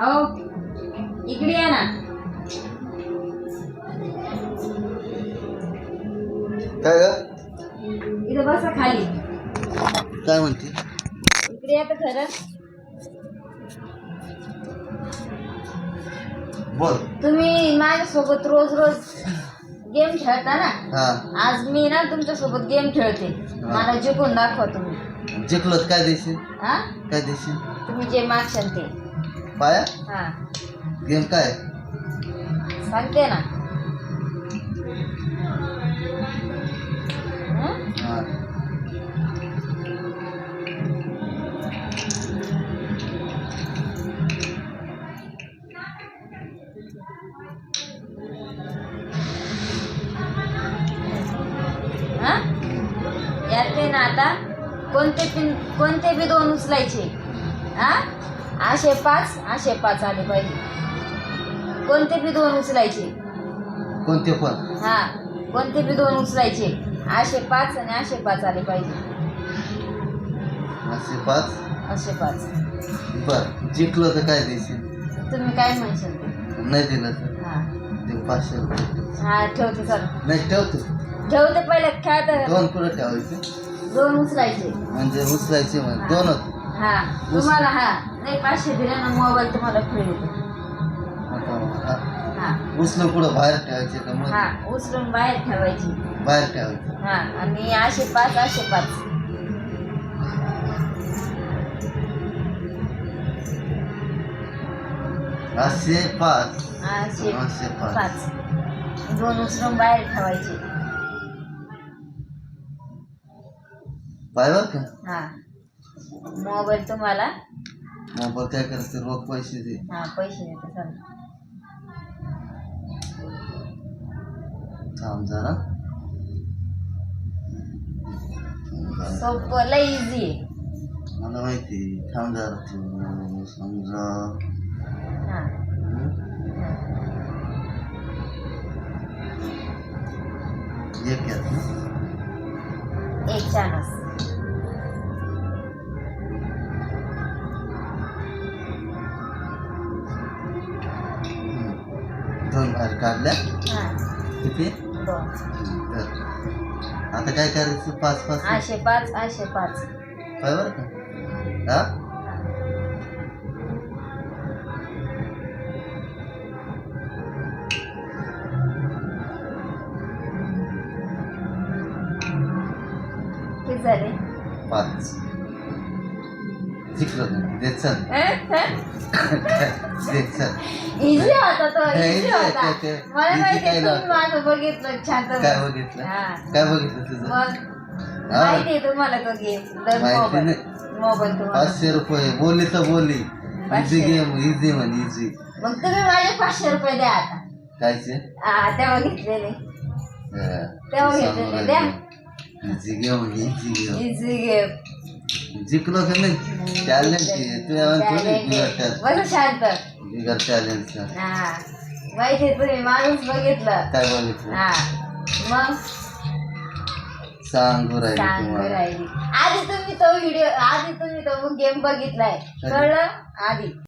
अहो इकडे या ना. काय ग? इथं बसा खाली. काय म्हणते? इकडे या तर खरं. बोल. तुम्ही माझ्यासोबत रोज रोज गेम खेळता ना? हा. आज मी ना तुमच्यासोबत गेम खेळते. मला जिंकून दाखवा तुम्ही. जिंकलो काय देशील? हा? काय देशील? तुम्ही जे मागशाल ते. पाया? हा. गेम काय? सांगते ना. हं? यात ना आता कोणते पिन कोणते बी दोन उचलायचे. हा? आशे पाच आशे पाच आले पाहिजे. कोणते बी दोन उचलायचे? कोणते पण? हा कोणते बी दोन उचलायचे? आशे पाच आणि आशे पाच आले पाहिजे. असे पाच? असे पाच. बर जिंकलो तर काय देशील तुम्ही काय म्हणशाल ते? नाही दिलं तर? हा. ते पाचशे रुपये हा ठेवते चल. नाही ठेवतो. ठेवते पहिले खेळत दोन कुठं ठेवायचे? दोन उचलायचे. म्हणजे उचलायचे म्हणजे दोनच. हा तुम्हाला हा. नाही पाचशे दिले ना मोबाईल तुम्हाला फ्री हा. उचलून कुठं बाहेर ठेवायचे का मग? हा उचलून बाहेर ठेवायची. बाहेर ठेवायचे. हा आणि आशे पाच आशे पाच. पाचशे पाच. आशे पाचशे पाच. पाच. दोन उचलून बाहेर ठेवायचे. पाहिलं का? हा. मोबाईल तुम्हाला मोबाईल काय करते? रोख पैसे दे. हा पैसे देते थांब जरा. सोपं लय इझी आहे. मला माहिती थांब जरा तू समजा. हा. हं? एक ना एक चानस बाहेर काढल्या किती? तर आता काय करायचं? पाच पाच? आशे पाच आशे पाच. पाय बरं का? हा? किती झाले? पाच. जिंकलो इझी होता तो इझी होता. मला माहिती तुम्ही नव्हतं. माझं बघितलं छान काय बघितलं काय बघितलं तुझं? माहिती आहे तुम्हाला तो गेम मोबाईल पाचशे रुपये बोलली तर बोलली पाचशे. इझी गेम इझी म्हण इझी मग तुम्ही माझे पाचशे रुपये द्या आता कायचे तेव्हा घेतलेले तेव्हा घेतलेले द्या easy game easy game easy game जिंकलो का नाही? टॅलेंट तुझ्या थोडी बिगर टॅलेंट बस शांत. बिगर टॅलेंट हा. माहिती आहे तुम्ही माणूस बघितलं. काय बघितलं? हा. मग? सांगू राहिले सांग तुम्हाला. राहिली आधी तुम्ही तो व्हिडिओ आधी तुम्ही तो गेम बघितलाय. कळलं? आधी.